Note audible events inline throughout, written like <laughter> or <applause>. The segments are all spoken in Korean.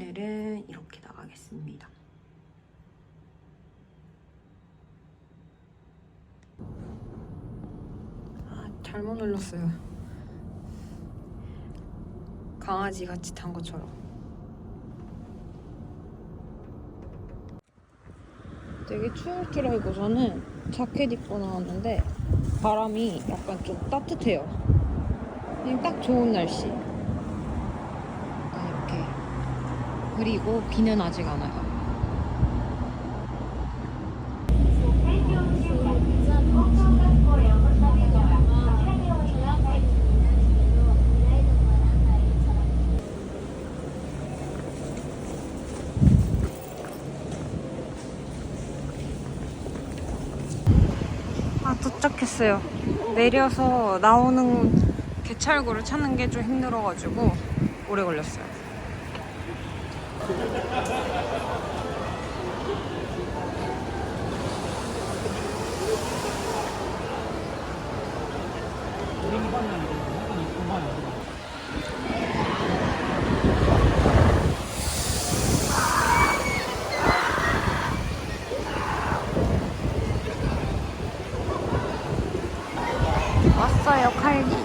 오늘은 이렇게 나가겠습니다. 아, 잘못 눌렀어요. 강아지 같이 탄 것처럼. 되게 추울 줄 알고서는 자켓 입고 나왔는데 바람이 약간 좀 따뜻해요. 딱 좋은 날씨. 약간 이렇게. 그리고 비는 아직 안 와요. 아 도착했어요. 내려서 나오는 개찰구를 찾는 게 좀 힘들어가지고 오래 걸렸어요. 왔어요 칼기.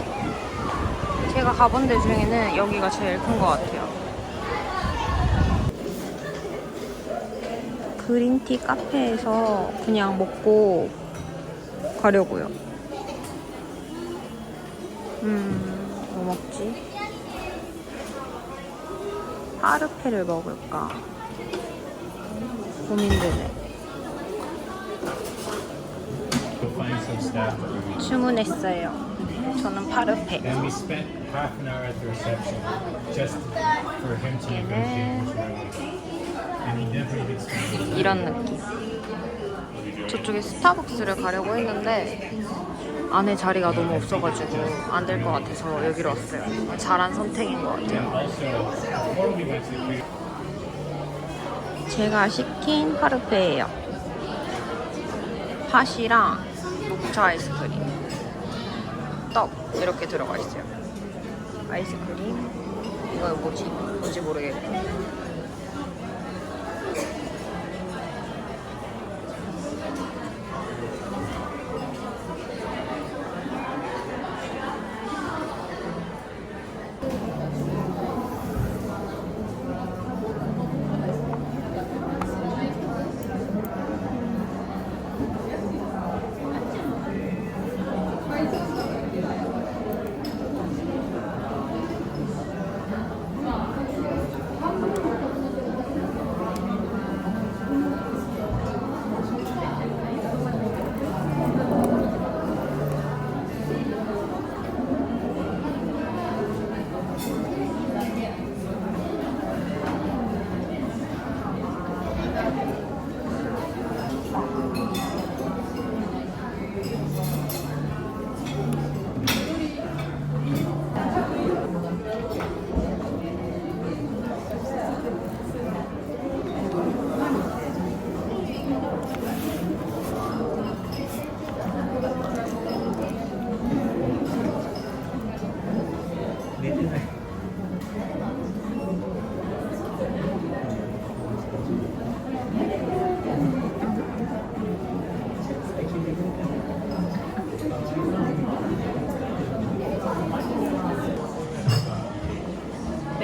제가 가본 데 중에는 여기가 제일 큰 것 같아요. 그린티 카페에서 그냥 먹고 가려고요. 음, 뭐 먹지? 파르페를 먹을까? 고민되네. 주문했어요. 저는 파르페. We 이런 느낌. 저쪽에 스타벅스를 가려고 했는데 안에 자리가 너무 없어가지고 안 될 것 같아서 여기로 왔어요. 잘한 선택인 것 같아요. 제가 시킨 파르페예요. 팥이랑 녹차 아이스크림, 떡 이렇게 들어가 있어요. 아이스크림 이거 뭐지? 뭔지 모르겠고.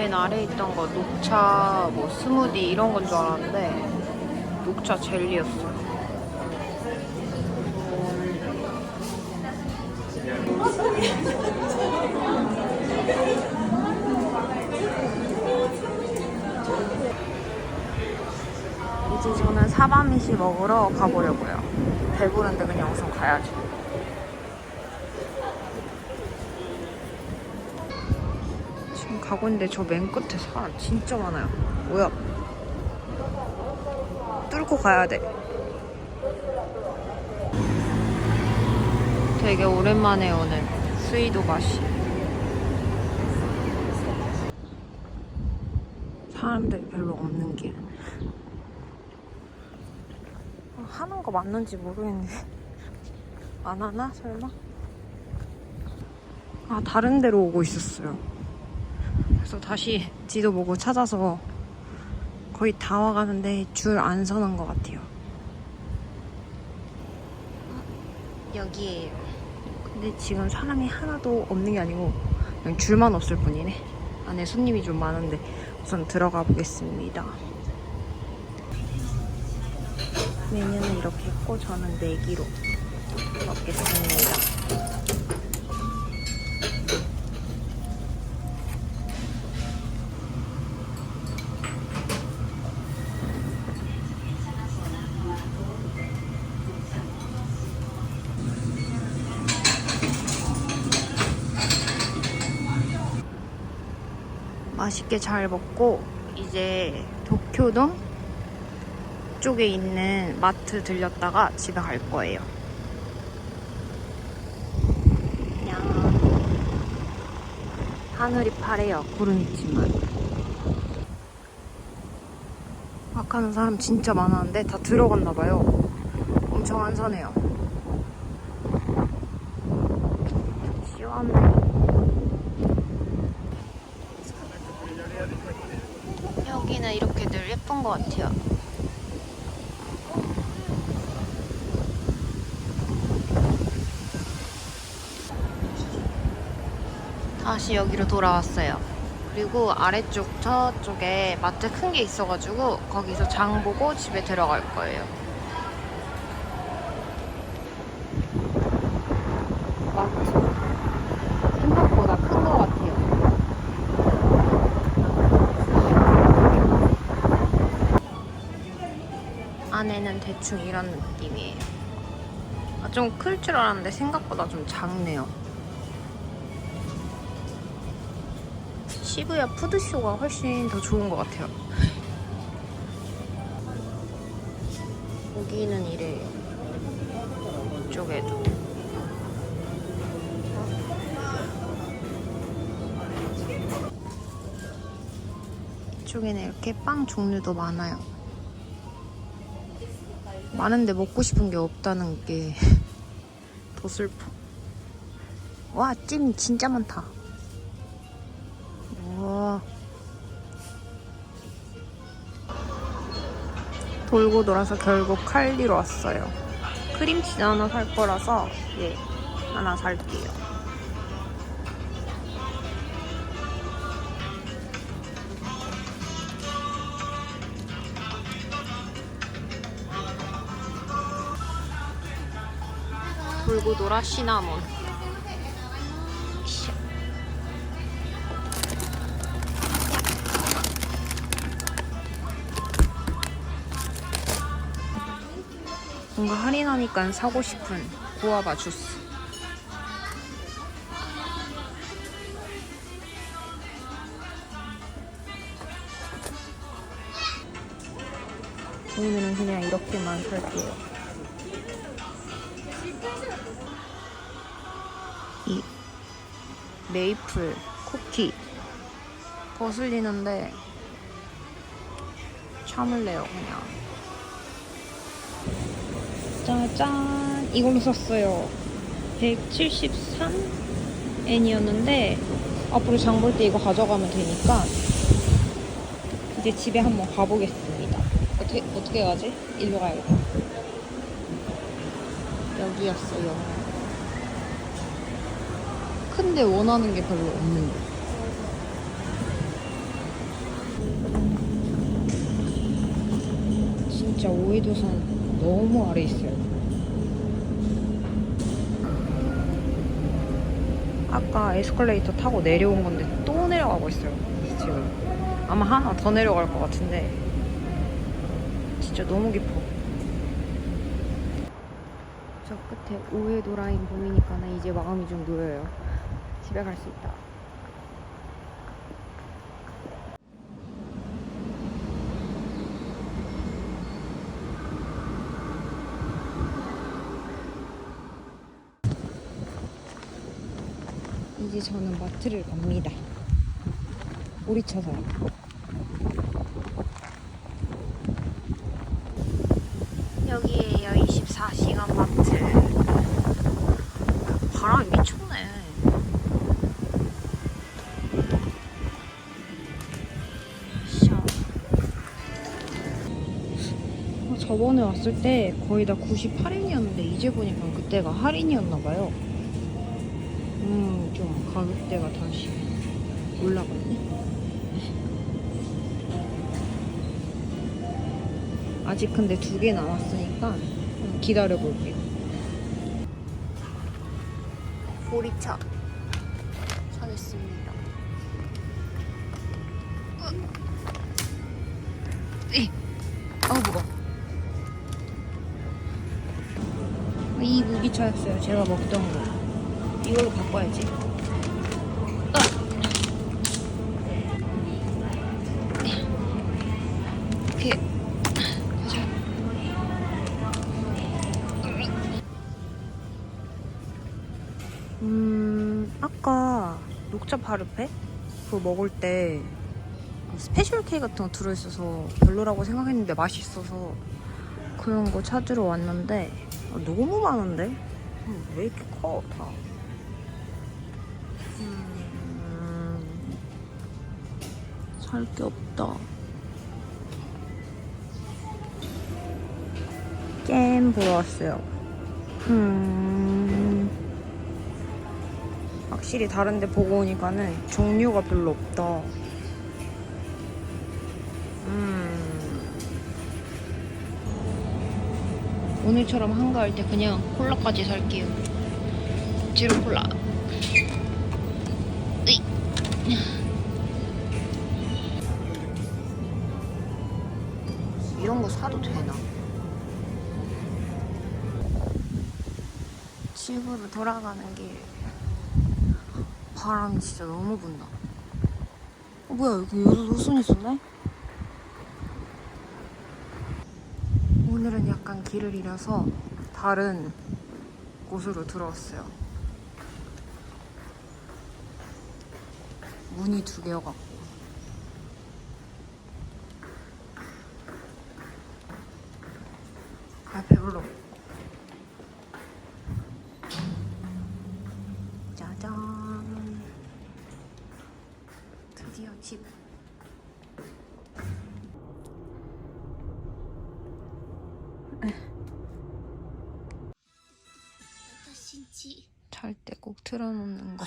맨 아래 있던 거 녹차 뭐 스무디 이런 건 줄 알았는데 녹차 젤리였어요. 이제 저는 사바미시 먹으러 가보려고요. 배부른데 그냥 우선 가야죠. 지금 가고 있는데 저 맨 끝에 사람 진짜 많아요. 뭐야? 뚫고 가야 돼. 되게 오랜만에 오는 스위도 맛이. 사람들이 별로 없는 길. 어, 하는 거 맞는지 모르겠는데. <laughs> 안 하나? 설마? 아, 다른 데로 오고 있었어요. 그래서 다시 지도 보고 찾아서 거의 다 와가는데 줄 안 서는 것 같아요. 여기에요. 근데 지금 사람이 하나도 없는 게 아니고 그냥 줄만 없을 뿐이네. 안에 손님이 좀 많은데 우선 들어가 보겠습니다. 메뉴는 이렇게 있고 저는 내기로 먹겠습니다. 맛있게 잘 먹고 이제 도쿄동 쪽에 있는 마트 들렸다가 집에 갈 거예요. 하늘이 파래요. 구름 있지만. 막 하는 사람 진짜 많았는데 다 들어갔나 봐요. 엄청 한산해요. 시원해. 여기는 이렇게 늘 예쁜 것 같아요. 다시 여기로 돌아왔어요. 그리고 아래쪽 저쪽에 마트 큰 게 있어가지고 거기서 장 보고 집에 들어갈 거예요. 마트 생각보다 큰 것 같아요. 안에는 대충 이런 느낌이에요. 아, 좀 클 줄 알았는데 생각보다 좀 작네요. 시부야 푸드쇼가 훨씬 더 좋은 것 같아요. <laughs> 여기는 이래요. 이쪽에도. 이쪽에는 이렇게 빵 종류도 많아요. 많은데 먹고 싶은 게 없다는 게 <laughs> 더 슬퍼. 와, 찜 진짜 많다. 와. 돌고 돌아서 결국 칼리로 왔어요. 크림치즈 하나 살 거라서 예 하나 살게요. 돌고 돌아 시나몬. 샤. 뭔가 할인하니까 사고 싶은 구아바 주스. 오늘은 그냥 이렇게만 살게요. 이 메이플 쿠키. 거슬리는데 참을래요 그냥. 짜잔. 이걸로 샀어요. 173엔이었는데 앞으로 장 볼 때 이거 가져가면 되니까 이제 집에 한번 가보겠습니다. 어떻게, 어떻게 가지? 일로 가야겠다 여기였어요 근데 원하는 게 별로 없는데 진짜 오이도산 너무 아래 있어요. 아까 에스컬레이터 타고 내려온 건데 또 내려가고 있어요. 지금 아마 하나 더 내려갈 것 같은데 진짜 너무 깊어. 저 끝에 우회도 라인 보이니까 이제 마음이 좀 놓여요. 집에 갈 수 있다. 이제 저는 마트를 갑니다. 우리. 여기에요, 저번에 왔을 때 거의 다 98엔이었는데 이제 보니까 그때가 할인이었나 봐요. 음, 좀 가격대가 다시 올라갔네. 아직 근데 두 개 남았으니까 좀 기다려 볼게요. 보리차 사겠습니다. 에, 아 무거. 이 무기차였어요. 제가 먹던 거. 이걸로 바꿔야지. 아. 음, 아까 녹차 파르페 그거 먹을 때 스페셜 K 같은 거 들어있어서 별로라고 생각했는데 맛있어서 그런 거 찾으러 왔는데 아, 너무 많은데? 음, 왜 이렇게 커, 다? 음, 살게 없다. 게임 보러 왔어요. 음, 확실히 다른데 보고 오니까는 종류가 별로 없다. 음. 오늘처럼 한가할 때 그냥 콜라까지 살게요. 제로 콜라. 이런 거 사도 되나? 집으로 돌아가는 길 바람이 진짜 너무 분다. 어, 뭐야 여기 요순 있었네? 오늘은 약간 길을 잃어서 다른 곳으로 들어왔어요. 문이 두 개여갖고. 아, 배불러. 짜잔. 드디어 집. 틀어놓는 거.